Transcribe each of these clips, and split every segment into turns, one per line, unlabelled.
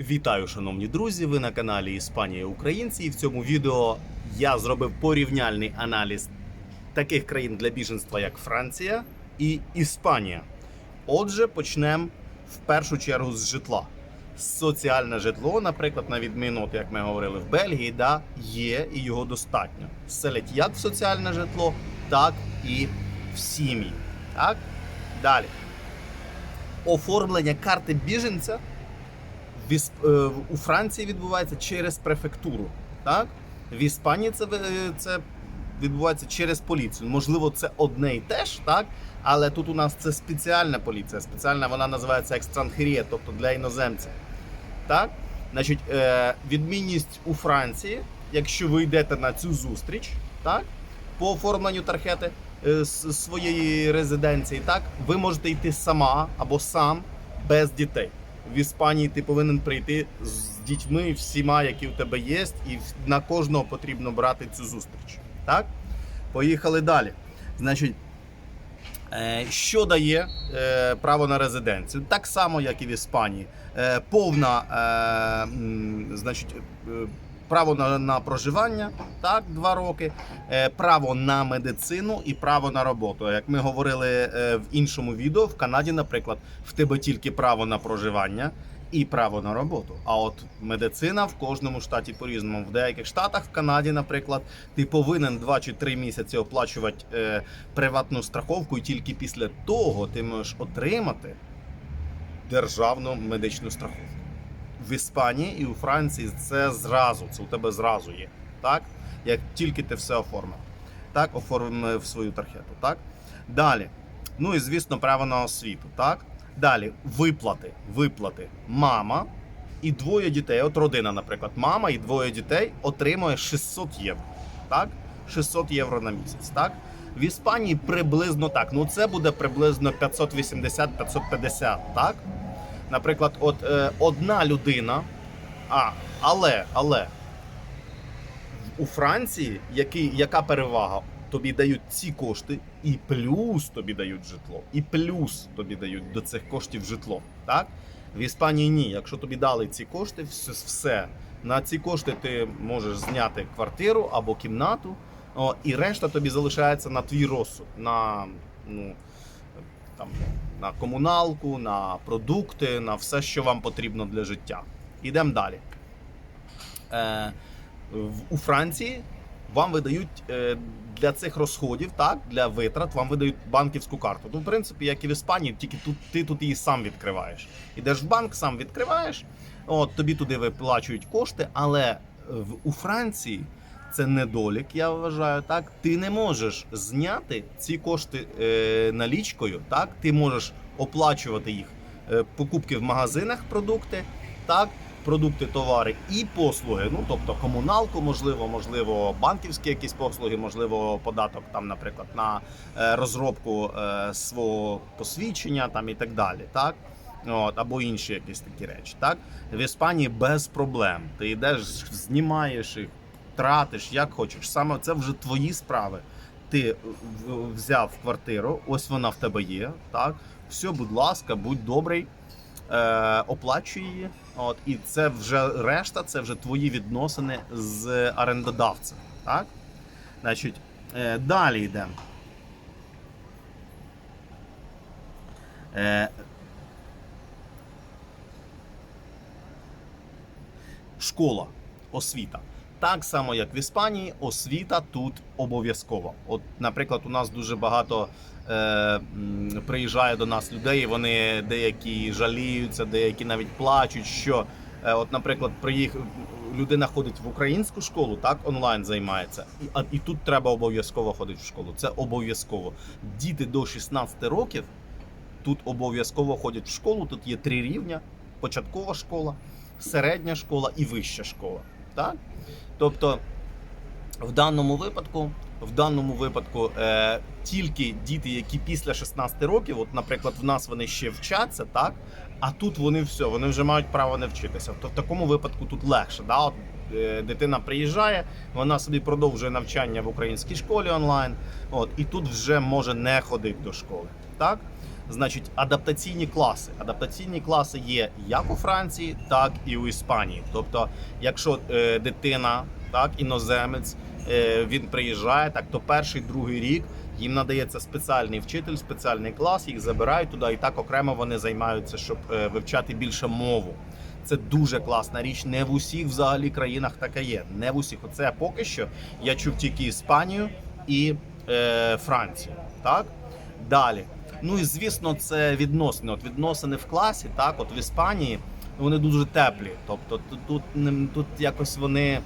Вітаю, шановні друзі! Ви на каналі Іспанія Українці. І в цьому відео я зробив порівняльний аналіз таких країн для біженства, як Франція і Іспанія. Отже, почнемо в першу чергу з житла. Соціальне житло, наприклад, на відміну, от як ми говорили в Бельгії, да, є і його достатньо. Селять як в соціальне житло, так і в сім'ї. Так? Далі. Оформлення карти біженця у Франції відбувається через префектуру. Так? В Іспанії це, це відбувається через поліцію. Можливо, це одне і те ж, так? але тут у нас це спеціальна поліція. Спеціальна вона називається екстранхерія, тобто для іноземців. Так? Значить, е, відмінність у Франції, якщо ви йдете на цю зустріч, так? по оформленню тархети е, своєї резиденції, так? ви можете йти сама або сам без дітей. В Іспанії ти повинен прийти з дітьми всіма, які в тебе є, і на кожного потрібно брати цю зустріч. Так? Поїхали далі. Значить, е, що дає е, право на резиденцію? Так само, як і в Іспанії. Е, повна, значить, право на, на проживання, так, два роки, е, право на медицину і право на роботу. Як ми говорили е, в іншому відео, в Канаді, наприклад, в тебе тільки право на проживання і право на роботу. А от медицина в кожному штаті по-різному. В деяких штатах, в Канаді, наприклад, ти повинен 2 чи 3 місяці оплачувати е, приватну страховку, і тільки після того ти можеш отримати державну медичну страховку. В Іспанії і у Франції це зразу, це у тебе зразу є. Так? Як тільки ти все оформив. Так, оформив свою тархету. Так? Далі. Ну і звісно, право на освіту. Так? Далі виплати. Виплати. Мама і двоє дітей. От родина, наприклад, мама і двоє дітей отримує 600 євро. Так? 600 євро на місяць. Так? В Іспанії приблизно так. Ну це буде приблизно 580-550, так? Наприклад, от е, одна людина. А, але, але у Франції який, яка перевага? Тобі дають ці кошти, і плюс тобі дають житло, і плюс тобі дають до цих коштів житло. Так? В Іспанії ні. Якщо тобі дали ці кошти, все, на ці кошти ти можеш зняти квартиру або кімнату, о, і решта тобі залишається на твій розсуд, на, ну, там, на комуналку, на продукти, на все, що вам потрібно для життя. Ідемо далі. Е, у Франції вам видають е, для цих розходів, так, для витрат, вам видають банківську карту. Ну, в принципі, як і в Іспанії, тільки тут ти тут її сам відкриваєш. Ідеш в банк, сам відкриваєш, от тобі туди виплачують кошти, але в, у Франції. Це недолік, я вважаю. Так, ти не можеш зняти ці кошти е, налічкою. Так, ти можеш оплачувати їх е, покупки в магазинах, продукти, так, продукти, товари і послуги. Ну тобто комуналку, можливо, можливо, банківські якісь послуги, можливо, податок там, наприклад, на е, розробку е, свого посвідчення там і так далі. Так. От, або інші якісь такі речі. Так? В Іспанії без проблем. Ти йдеш, знімаєш їх, тратиш, як хочеш. Саме це вже твої справи. Ти взяв квартиру, ось вона в тебе є. Так, все, будь ласка, будь добрий, е, оплачуй її. От, і це вже решта, це вже твої відносини з орендодавцем. Так? Значить, е, далі йдемо. Е, школа, освіта. Так само, як в Іспанії, освіта тут обов'язкова. От, наприклад, у нас дуже багато е, приїжджає до нас людей. Вони деякі жаліються, деякі навіть плачуть. Що, е, от, наприклад, приїхав людина ходить в українську школу, так онлайн займається, і, а, і тут треба обов'язково ходити в школу. Це обов'язково. Діти до 16 років тут обов'язково ходять в школу. Тут є три рівня: початкова школа, середня школа і вища школа. Так? Тобто, в даному випадку, в даному випадку е, тільки діти, які після 16 років, от, наприклад, в нас вони ще вчаться, так? А тут вони все, вони вже мають право не вчитися. То в такому випадку тут легше. Да? От, е, дитина приїжджає, вона собі продовжує навчання в українській школі онлайн, от, і тут вже може не ходити до школи. Так? Значить, адаптаційні класи. Адаптаційні класи є як у Франції, так і у Іспанії. Тобто, якщо е, дитина, так, іноземець, е, він приїжджає, так то перший, другий рік їм надається спеціальний вчитель, спеціальний клас, їх забирають туди, і так окремо вони займаються, щоб е, вивчати більше мову. Це дуже класна річ. Не в усіх взагалі країнах така є. Не в усіх. Оце поки що я чув тільки Іспанію і е, Францію. Так далі. Ну і звісно, це відносини. От відносини в класі, так, от в Іспанії вони дуже теплі. Тобто тут, тут, якось вони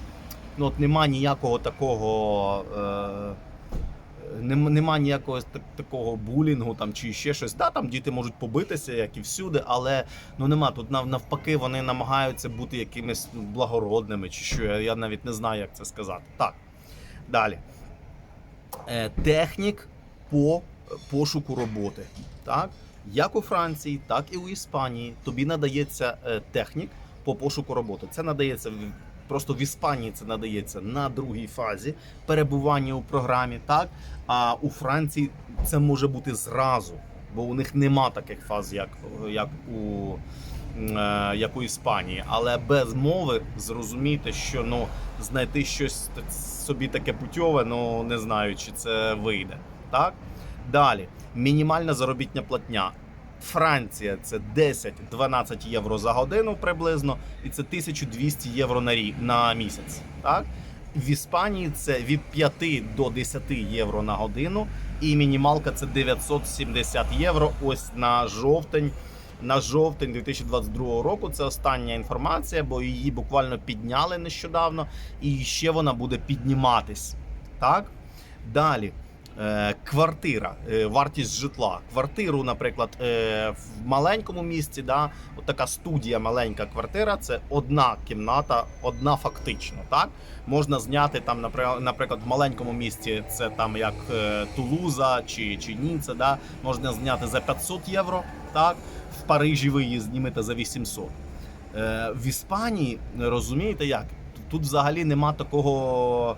ну от нема ніякого такого. Е, Нема ніякого так- такого булінгу там чи ще щось. Да, там діти можуть побитися, як і всюди, але ну нема. Тут навпаки вони намагаються бути якимись ну, благородними, чи що. Я, я навіть не знаю, як це сказати. Так. Далі. Е, технік по пошуку роботи. Так? Як у Франції, так і у Іспанії. Тобі надається е, технік по пошуку роботи. Це надається просто в Іспанії це надається на другій фазі перебування у програмі, так? А у Франції це може бути зразу, бо у них нема таких фаз, як, як у. е, Як у Іспанії, але без мови зрозуміти, що ну знайти щось собі таке путьове, ну не знаю, чи це вийде. Так далі. Мінімальна заробітня платня. Франція це 10-12 євро за годину приблизно, і це 1200 євро на рік на місяць. Так в Іспанії це від 5 до 10 євро на годину, і мінімалка це 970 євро. Ось на жовтень. На жовтень 2022 року це остання інформація, бо її буквально підняли нещодавно, і ще вона буде підніматись. Так далі. Е, квартира, е, вартість житла. Квартиру, наприклад, е, в маленькому місті, да, от така студія, маленька квартира це одна кімната, одна фактично. Так можна зняти там, наприклад, в маленькому місті, це там як Тулуза чи, чи Ніцца, да, можна зняти за 500 євро. Так, в Парижі ви її знімете за 800. Е, в Іспанії розумієте як? Тут взагалі нема такого.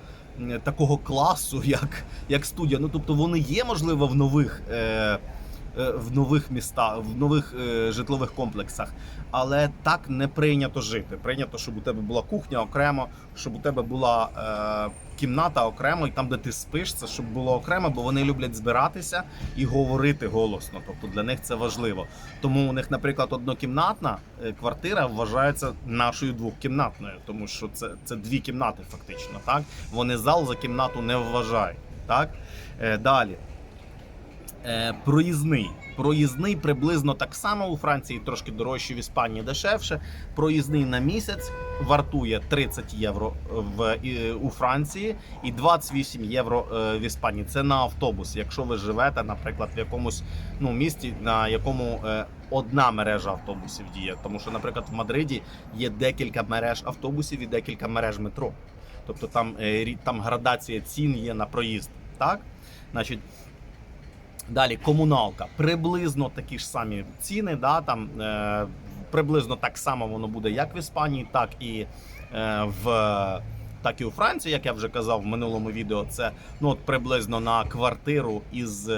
Такого класу, як, як студія. Ну тобто вони є, можливо, в нових, е, в нових містах, в нових е, житлових комплексах, але так не прийнято жити. Прийнято, щоб у тебе була кухня окремо, щоб у тебе була е, кімната окремо, і там, де ти спиш, це щоб було окремо, бо вони люблять збиратися і говорити голосно. Тобто для них це важливо. Тому у них, наприклад, однокімнатна е, квартира вважається нашою двохкімнатною, тому що це, це дві кімнати, фактично. Так вони зал за кімнату не вважають. Так е, далі. Е, проїзний. Проїзний приблизно так само у Франції трошки дорожче, в Іспанії дешевше. Проїзний на місяць вартує 30 євро в у Франції і 28 євро е, в Іспанії. Це на автобус. Якщо ви живете, наприклад, в якомусь ну місті, на якому е, одна мережа автобусів діє. Тому що, наприклад, в Мадриді є декілька мереж автобусів і декілька мереж метро. Тобто там, е, там градація цін є на проїзд. Так? Значить, Далі комуналка. Приблизно такі ж самі ціни. Да, там, е, приблизно так само воно буде як в Іспанії, так і е, в. Так і у Франції, як я вже казав в минулому відео, це ну от приблизно на квартиру із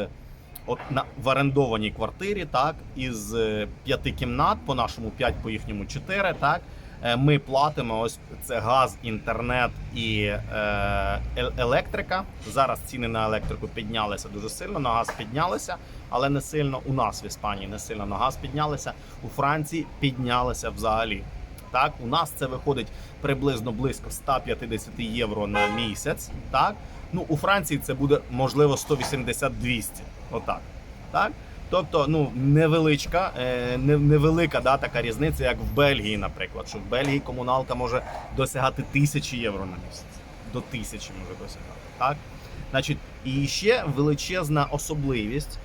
от на в орендованій квартирі, так із е, п'яти кімнат, по нашому 5, по їхньому 4, так. Е, Ми платимо ось це газ, інтернет і е, електрика. Зараз ціни на електрику піднялися дуже сильно. На газ піднялися, але не сильно у нас в Іспанії не сильно на газ піднялися. У Франції піднялися взагалі. Так, у нас це виходить приблизно близько 150 євро на місяць. Так, ну у Франції це буде можливо 180-200. Отак. Так. Тобто, ну невеличка, е, невелика да, така різниця, як в Бельгії, наприклад. Що в Бельгії комуналка може досягати тисячі євро на місяць. До тисячі може досягати. Так? Значить, і ще величезна особливість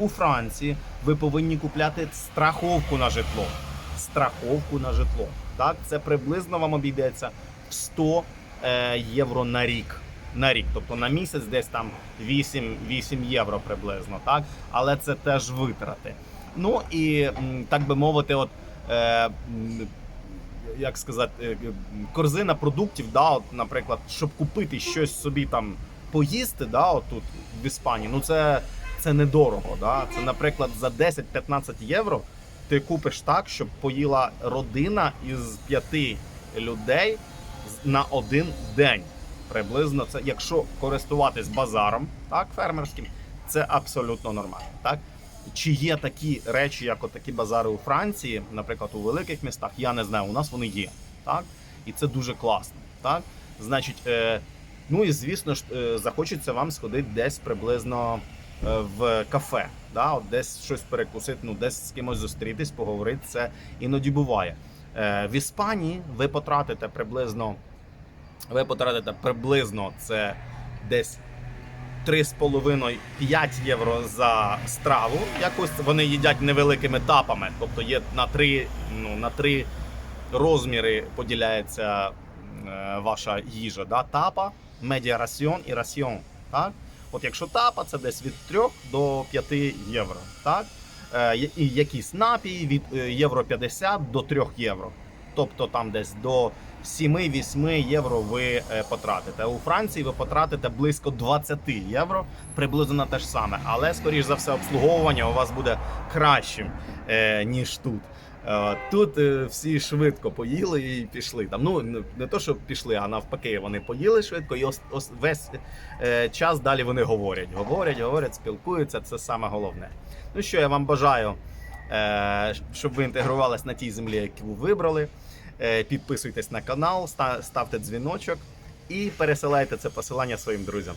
у Франції ви повинні купляти страховку на житло. Страховку на житло. Так, це приблизно вам обійдеться в 100 е, євро на рік. На рік, тобто на місяць десь там 8, 8 євро приблизно, так? Але це теж витрати. Ну і так би мовити, от е, як сказати, е, корзина продуктів, да, от, наприклад, щоб купити щось собі там поїсти, да, от тут в Іспанії, ну це, це недорого. Да? Це, наприклад, за 10-15 євро ти купиш так, щоб поїла родина із п'яти людей на один день. Приблизно це, якщо користуватись базаром, так, фермерським, це абсолютно нормально. Так? Чи є такі речі, як от такі базари у Франції, наприклад, у великих містах, я не знаю, у нас вони є. Так? І це дуже класно. Так? Значить, е, ну і звісно ж, е, захочеться вам сходити десь приблизно е, в кафе. Да? От десь щось перекусити, ну десь з кимось зустрітись, поговорити. Це іноді буває. В Іспанії ви потратите приблизно, ви потратите приблизно це десь 3,5-5 євро за страву. Якось вони їдять невеликими тапами, тобто є на три, ну, на три розміри поділяється е, ваша їжа. Да? Тапа, медіа раціон і раціон. Так? От якщо тапа, це десь від 3 до 5 євро. Так? Е, і якісь напії від е, євро 50 до 3 євро. Тобто там десь до 7-8 євро ви е, потратите. У Франції ви потратите близько 20 євро, приблизно на те ж саме. Але, скоріш за все, обслуговування у вас буде кращим, е, ніж тут. Е, Тут всі швидко поїли і пішли. Там, ну, не- то, що пішли, а навпаки, вони поїли швидко і ос- ос- весь час далі вони говорять. Говорять, говорять, спілкуються. Це саме головне. Ну що, я вам бажаю, щоб ви інтегрувались на тій землі, яку ви вибрали. Е, Підписуйтесь на канал, ставте дзвіночок і пересилайте це посилання своїм друзям.